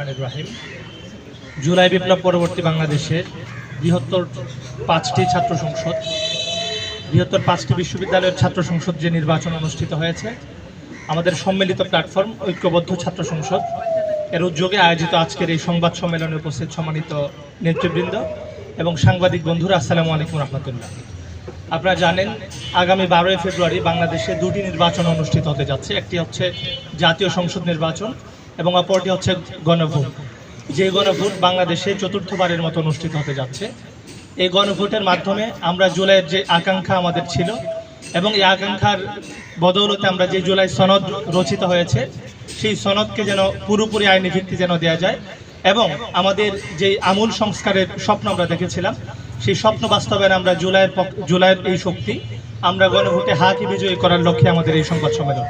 ইব্রাহিম জুলাই বিপ্লব পরবর্তী বাংলাদেশের বৃহত্তর পাঁচটি ছাত্র সংসদ। বৃহত্তর পাঁচটি বিশ্ববিদ্যালয়ের ছাত্র সংসদ যে নির্বাচন অনুষ্ঠিত হয়েছে, আমাদের সম্মিলিত প্ল্যাটফর্ম, ঐক্যবদ্ধ ছাত্র সংসদ। এর উদ্যোগে আয়োজিত আজকের এই সংবাদ সম্মেলনে উপস্থিত সম্মানিত নেতৃবৃন্দ এবং সাংবাদিক বন্ধুরা, আসসালামু আলাইকুম রহমতুল্লাহ। আপনারা জানেন, আগামী বারোই ফেব্রুয়ারি বাংলাদেশে দুটি নির্বাচন অনুষ্ঠিত হতে যাচ্ছে। একটি হচ্ছে জাতীয় সংসদ নির্বাচন এবং অপরটি হচ্ছে গণভোট। যে গণভোট বাংলাদেশে চতুর্থবারের মতো অনুষ্ঠিত হতে যাচ্ছে, এই গণভোটের মাধ্যমে আমরা জুলাইয়ের যে আকাঙ্ক্ষা আমাদের ছিল এবং এই আকাঙ্ক্ষার বদৌলতে আমরা যে জুলাই সনদ রচিত হয়েছে, সেই সনদকে যেন পুরোপুরি আইনি ভিত্তি যেন দেওয়া যায় এবং আমাদের যে আমূল সংস্কারের স্বপ্ন আমরা দেখেছিলাম, সেই স্বপ্ন বাস্তবায়নে আমরা জুলাইয়ের জুলাইয়ের এই শক্তি, আমরা গণভোটে হাকি বিজয়ী করার লক্ষ্যে আমাদের এই সংবাদ সম্মেলন।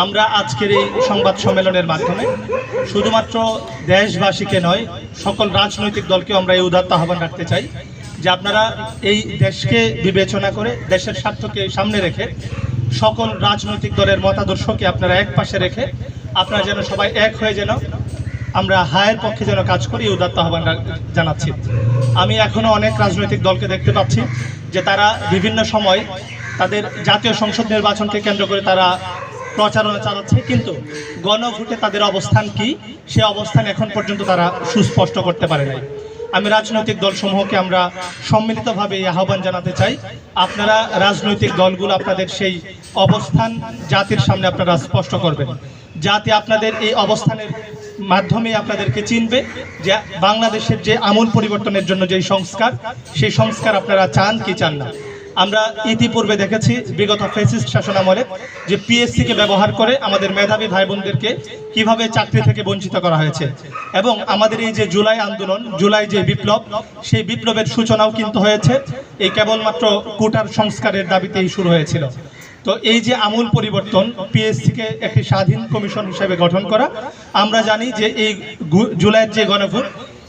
আমরা আজকের এই সংবাদ সম্মেলনের মাধ্যমে শুধুমাত্র দেশবাসীকে নয়, সকল রাজনৈতিক দলকেও আমরা এই উদাত্ত আহ্বান রাখতে চাই যে আপনারা এই দেশকে বিবেচনা করে, দেশের স্বার্থকে সামনে রেখে, সকল রাজনৈতিক দলের মতাদর্শকে আপনারা এক পাশে রেখে, আপনারা যেন সবাই এক হয়ে যেন আমরা হায়ের পক্ষে যেন কাজ করি, এই উদাত্ত আহ্বান জানাচ্ছি। আমি এখনও অনেক রাজনৈতিক দলকে দেখতে পাচ্ছি যে তারা বিভিন্ন সময় তাদের জাতীয় সংসদ নির্বাচনকে কেন্দ্র করে তারা প্রচারণা চালাচ্ছে, কিন্তু গণভোটে তাদের অবস্থান কি? সে অবস্থান এখন পর্যন্ত তারা সুস্পষ্ট করতে পারে নাই। আমি রাজনৈতিক দলসমূহকে আমরা সম্মিলিতভাবে এই আহ্বান জানাতে চাই। আপনারা রাজনৈতিক দলগুলো আপনাদের সেই অবস্থান জাতির সামনে আপনারা স্পষ্ট করবেন। যাতে আপনাদের এই অবস্থানের মাধ্যমে আপনাদেরকে চিনবে যে বাংলাদেশের যে আমূল পরিবর্তনের জন্য যেই সংস্কার, সেই সংস্কার আপনারা চান কি চান না। আমরা ইতিপূর্বে দেখেছি বিগত ফেসিস্ট শাসনামলে যে পিএসসি কে ব্যবহার করে আমাদের মেধাবী ভাই বোনদেরকে কীভাবে চাকরি থেকে বঞ্চিত করা হয়েছে। এবং আমাদের এই যে জুলাই আন্দোলন, জুলাই যে বিপ্লব, সেই বিপ্লবের সূচনাও কিন্তু হয়েছে। এই কেবলমাত্র কোটার সংস্কারের দাবিতেই শুরু হয়েছিল। তো এই যে আমূল পরিবর্তন, পিএসসিকে একটি স্বাধীন কমিশন হিসেবে গঠন করা, আমরা জানি যে এই জুলাইয়ের যে গণভোট,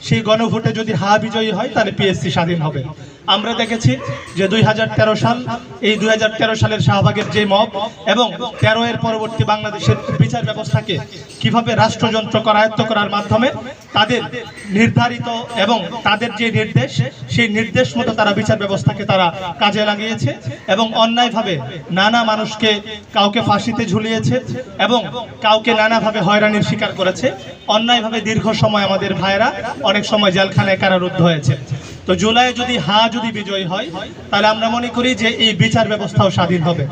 সেই গণভোটে যদি হা বিজয়ী হয়, তাহলে পিএসসি স্বাধীন হবে। আমরা দেখেছি যে দুই হাজার তেরো সাল, এই দুই হাজার তেরো সালের শাহবাগের যে মব এবং তেরো এর পরবর্তী বাংলাদেশের বিচার ব্যবস্থাকে কীভাবে রাষ্ট্রযন্ত্র করায়ত্ত করার মাধ্যমে তাদের নির্ধারিত এবং তাদের যে নির্দেশ, সেই নির্দেশ মতো তারা বিচার ব্যবস্থাকে তারা কাজে লাগিয়েছে এবং অন্যায়ভাবে নানা মানুষকে কাউকে ফাঁসিতে ঝুলিয়েছে এবং কাউকে নানাভাবে হয়রানির শিকার করেছে। অন্যায়ভাবে দীর্ঘ সময় আমাদের ভাইয়েরা অনেক সময় জেলখানায় কারারুদ্ধ হয়েছে। তো জুলাই যদি, হা যদি বিজয়ী হয়, তাহলে আমরা মনে করি যে এই বিচার ব্যবস্থাও স্বাধীন হবে।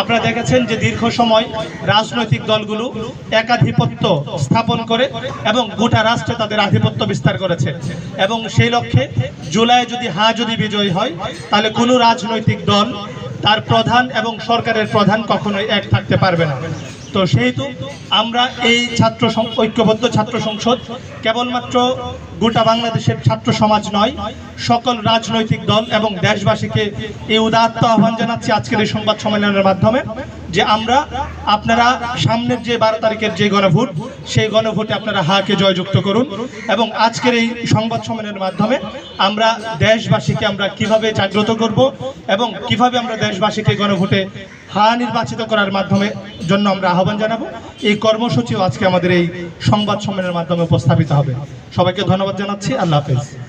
আপনারা দেখেছেন যে দীর্ঘ সময় রাজনৈতিক দলগুলো একাধিপত্য স্থাপন করে এবং গোটা রাষ্ট্রে তাদের আধিপত্য বিস্তার করেছে। এবং সেই লক্ষ্যে জুলাই যদি, হা যদি বিজয়ী হয়, তাহলে কোনো রাজনৈতিক দল তার প্রধান এবং সরকারের প্রধান কখনোই এক থাকতে পারবে না। তো সেহেতু আমরা এই ছাত্র ঐক্যবদ্ধ ছাত্র সংসদ কেবলমাত্র গোটা বাংলাদেশের ছাত্র সমাজ নয়, সকল রাজনৈতিক দল এবং দেশবাসীকে এই উদাত্ত আহ্বান জানাচ্ছি আজকের এই সংবাদ সম্মেলনের মাধ্যমে যে আমরা আপনারা সামনের যে বারো তারিখের যে গণভোট, সেই গণভোটে আপনারা হাকে জয়যুক্ত করুন এবং আজকের এই সংবাদ সম্মেলনের মাধ্যমে আমরা দেশবাসীকে আমরা কীভাবে জাগ্রত করব এবং কীভাবে আমরা দেশবাসীকে গণভোটে হা নির্বাচিত করার মাধ্যমে জন্য আমরা আহ্বান জানাব। এই কর্মসূচিও আজকে আমাদের এই সংবাদ সম্মেলনের মাধ্যমে উপস্থাপিত হবে। সবাইকে ধন্যবাদ জানাচ্ছি। আল্লাহ হাফেজ।